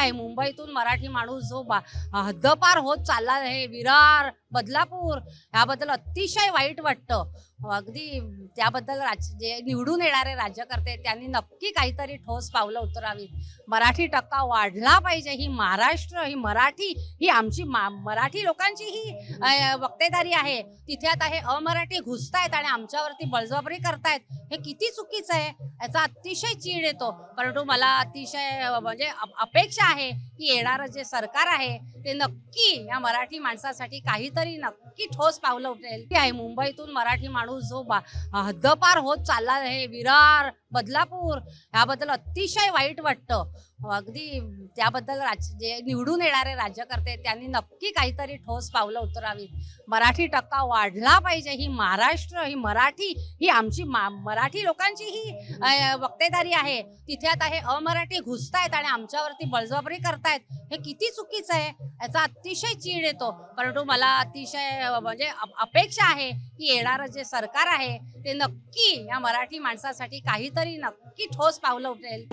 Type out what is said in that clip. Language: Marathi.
आहे. मुंबईतून मराठी माणूस जो बा हद्दपार होत चालला आहे विरार बदलापूर. याबद्दल अतिशय वाईट वाटतं. हो, अगदी त्याबद्दल राज जे निवडून येणारे राज्यकर्ते त्यांनी नक्की काहीतरी ठोस पावलं उतरावीत. मराठी टक्का वाढला पाहिजे. ही महाराष्ट्र ही मराठी ही आमची मा मराठी लोकांची ही वक्तेदारी आहे. तिथे आता हे अमराठी घुसतायत आणि आमच्यावरती बळजबरी करतायत. हे किती चुकीचं आहे? याचा अतिशय चीड येतो. परंतु मला अतिशय म्हणजे अपेक्षा आहे की येणारं जे सरकार आहे ते नक्की या मराठी माणसासाठी काहीतरी तरी नक्की ठोस पावलं उचलेल ती आहे. मुंबईतून मराठी माणूस जो हद्दपार होत चालला आहे विरार बदलापूर याबद्दल अतिशय वाईट वाटतं. अगदी त्याबद्दल राज जे निवडून येणारे राज्यकर्ते त्यांनी नक्की काहीतरी ठोस पावलं उतरावीत. मराठी टक्का वाढला पाहिजे. ही महाराष्ट्र ही मराठी ही आमची मा मराठी लोकांची ही वक्तेदारी आहे. तिथे आता हे अमराठी घुसतायत आणि आमच्यावरती बळजबरी करतायत. हे किती चुकीचं आहे? याचा अतिशय चीड येतो. परंतु मला अतिशय म्हणजे अपेक्षा आहे की येणारं जे सरकार आहे ते नक्की या मराठी माणसासाठी काहीतरी नक्की ठोस पावलं उचलेल.